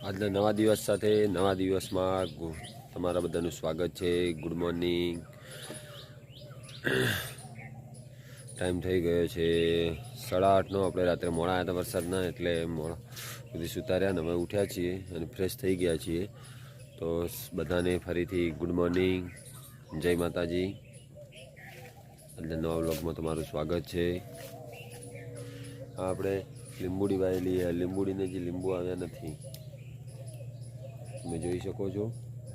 આજના નવા દિવસ સાથે નવા દિવસમાં તમારા બધાનું સ્વાગત છે. ગુડ મોર્નિંગ ટાઈમ થઈ ગયો છે સાડા આઠનો. આપણે રાત્રે મોડા આવ્યા હતા વરસાદના, એટલે મોડા સુધી સુતા રહ્યા ને અમે ઉઠ્યા છીએ અને ફ્રેશ થઈ ગયા છીએ. તો બધાને ફરીથી ગુડ મોર્નિંગ જય માતાજી. એટલે નવા બ્લોગમાં તમારું સ્વાગત છે. આપણે લીંબુડી વાયેલી લીંબુડીને જે લીંબુ આવ્યા નથી. તમે જોઈ શકો છો.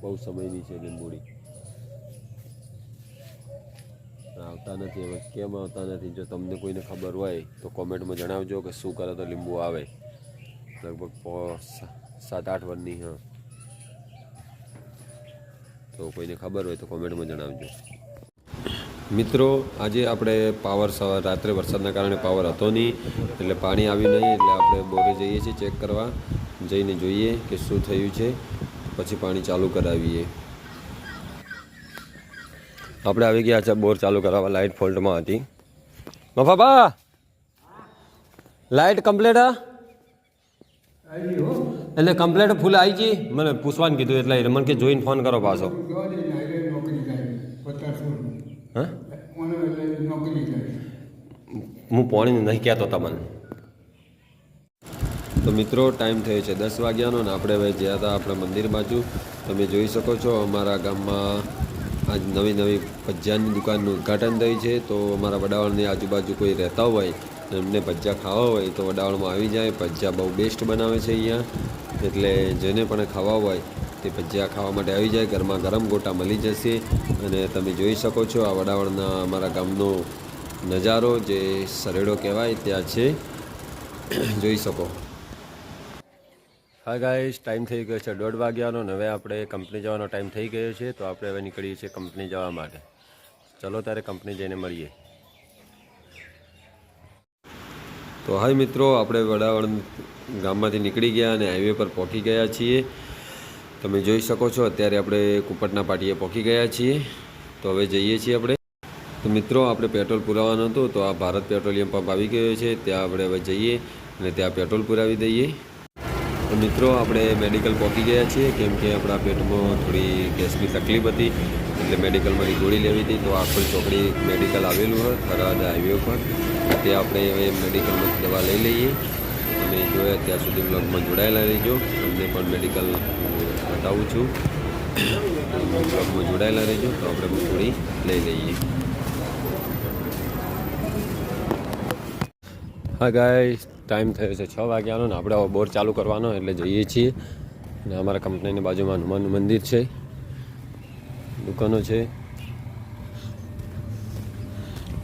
બહુ સમયની છે લીંબુડી. આવતા નથી હવે. કેમ આવતા નથી? જો તમને કોઈને ખબર હોય તો કોમેન્ટમાં જણાવજો કે શું કરે તો લીંબુ આવે. લગભગ સાત આઠ વર્ષની હા. તો કોઈને ખબર હોય તો કોમેન્ટમાં જણાવજો. મિત્રો, આજે આપણે પાવર રાત્રે વરસાદના કારણે પાવર હતો નહીં, એટલે પાણી આવ્યું નહીં, એટલે આપણે બોરે જઈએ છીએ ચેક કરવા. જઈને જોઈએ કે શું થયું છે. પછી પાણી ચાલુ કરાવીએ. આપણે આવી ગયા છે બોર ચાલુ કરાવવા લાઇટ ફોલ્ટમાં હતી. મફાબા લાઇટ કમ્પ્લેટ હા? એટલે કમ્પ્લેટ ફૂલ આવી ગઈ? મને પૂછવાનું કીધું એટલે મને કે જોઈને ફોન કરો પાછો. હું? પોણી નહીં કહેતો તમને. તો મિત્રો, ટાઈમ થયો છે દસ વાગ્યાનો ને આપણે હવે જ્યાં હતા આપણા મંદિર બાજુ. તમે જોઈ શકો છો અમારા ગામમાં આજ નવી નવી ભજીયાની દુકાનનું ઉદ્ઘાટન થયું છે. તો અમારા વડાવળની આજુબાજુ કોઈ રહેતા હોય એમને ભજીયા ખાવા હોય તો વડાવળમાં આવી જાય. ભજીયા બહુ બેસ્ટ બનાવે છે અહીંયા. એટલે જેને પણ ખાવા હોય તે ભજીયા ખાવા માટે આવી જાય. ઘરમાં ગરમ ગોટા મળી જશે. અને તમે જોઈ શકો છો આ વડાવળના અમારા ગામનો નજારો જે સરેડો કહેવાય ત્યાં છે. જોઈ શકો. હા ગાઈશ ટાઈમ થઈ ગયો છે દોઢ વાગ્યાનો હવે આપણે કંપની જવાનો ટાઈમ થઈ ગયો છે, તો આપણે હવે નીકળીએ છીએ કંપની જવા માટે. ચલો ત્યારે કંપની જઈને મળીએ. તો હાય મિત્રો, આપણે વડાવળ ગામમાંથી નીકળી ગયા અને હાઈવે પર પહોંચી ગયા છીએ. તમે જોઈ શકો છો, અત્યારે આપણે કુપટના પાટીએ પહોંચી ગયા છીએ. તો હવે જઈએ છીએ આપણે. તો મિત્રો, આપણે પેટ્રોલ પુરાવવાનું હતું, તો આ ભારત પેટ્રોલિયમ પંપ આવી ગયો છે, ત્યાં આપણે હવે જઈએ અને ત્યાં પેટ્રોલ પુરાવી દઈએ. મિત્રો, આપણે મેડિકલ પહોંચી ગયા છીએ. કેમ કે આપણા પેટમાં થોડી ગેસની તકલીફ હતી, એટલે મેડિકલમાંથી ગોળી લેવી હતી. તો આખોલ ચોકડી મેડિકલ આવેલું હોય થરાદ હાઈવે પર તે આપણે હવે મેડિકલમાં દવા લઈ લઈએ. અને જોયા અત્યાર સુધી બ્લોગમાં જોડાયેલા રહીજો. તમને પણ મેડિકલ બતાવું છું. બ્લોગમાં જોડાયેલા રહેજો. તો આપણે ગોળી લઈ લઈએ. હા ગાય ટાઈમ થયો છે, છ વાગ્યાનો ને આપણે બોર ચાલુ કરવાનો એટલે જઈએ છીએ. અને અમારા કંપનીની બાજુમાં હનુમાનનું મંદિર છે, દુકાનો છે.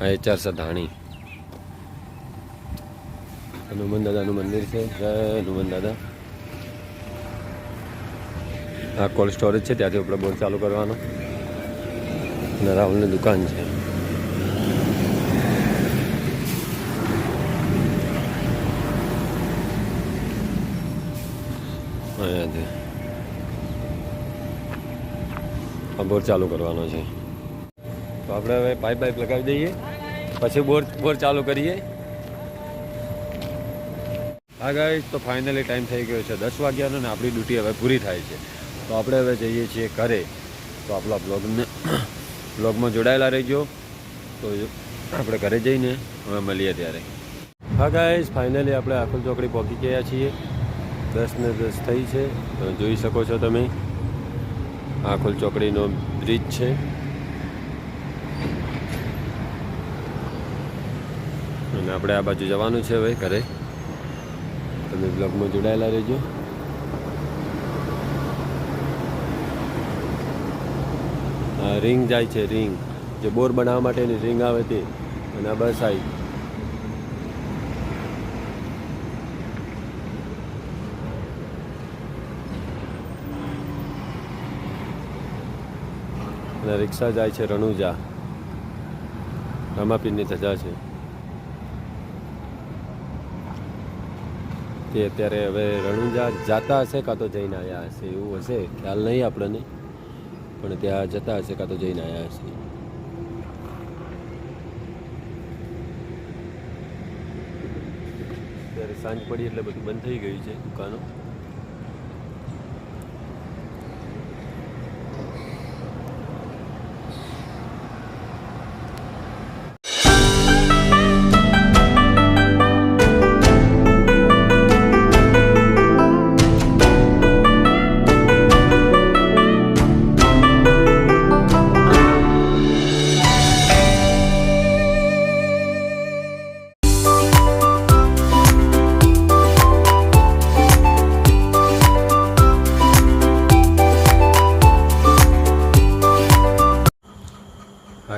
આ એચઆર સધાણી. હનુમાન દાદાનું મંદિર છે, જય હનુમાન દાદા. આ કોલ્ડ સ્ટોરેજ છે, ત્યાંથી આપણે બોર ચાલુ કરવાનો. અને રાહુલની દુકાન છે. અહીંયાથી આ બોર ચાલુ કરવાનો છે. તો આપણે હવે પાઇપ પાઇપ લગાવી દઈએ. પછી બોર બોર ચાલુ કરીએ. હા ગાઈસ તો ફાઇનલી ટાઈમ થઈ ગયો છે દસ વાગ્યાનો ને આપણી ડ્યુટી હવે પૂરી થાય છે. તો આપણે હવે જઈએ છીએ ઘરે. તો આપણા બ્લોગને બ્લોગમાં જોડાયેલા રહીજો. તો આપણે ઘરે જઈને હવે મળીએ ત્યારે. હા ગાઈસ ફાઇનલી આપણે આખુલ ચોકડી પહોંચી ગયા છીએ. દસ ને દસ થઈ છે. જોઈ શકો છો તમે. આખોલ ચોકડીનો બ્રિજ છે. અને આપણે આ બાજુ જવાનું છે હવે ઘરે. તમે બ્લોગમાં જોડાયેલા રહેજો. રિંગ જાય છે, રિંગ. જે બોર બનાવવા માટેની રિંગ આવે તે. અને આ બસ આવી. અને રિક્ષા જાય છે રણુજા. રમાપીરની ધજા છે. તે અત્યારે હવે રણુજા જાતા હશે કાં તો જઈને આવ્યા હશે, એવું હશે? ખ્યાલ નહીં આપણને. પણ ત્યાં જતા હશે કાં તો જઈને આવ્યા હશે. અત્યારે સાંજ પડી એટલે બધું બંધ થઈ ગયું છે દુકાનો.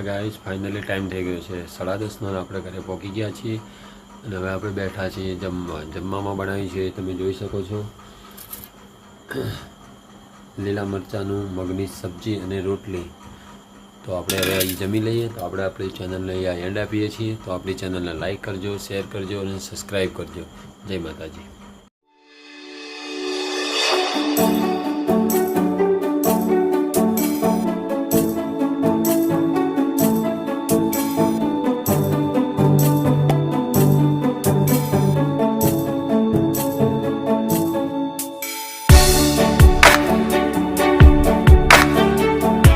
ગાઈસ ફાઇનલી ટાઈમ થઈ ગયો છે. સાડા દસનો આપણે ઘરે પહોંચી ગયા છીએ. અને હવે આપણે બેઠા છીએ જમવા. જમવામાં બનાવી છે, તમે જોઈ શકો છો. લીલા મરચાંનું મગની સબ્જી અને રોટલી. તો આપણે હવે અહીં જમી લઈએ. તો આપણે આપણી ચેનલને અહીંયા એન્ડ આપીએ છીએ. તો આપણી ચેનલને લાઇક કરજો શેર કરજો અને સબસ્ક્રાઈબ કરજો. જય માતાજી.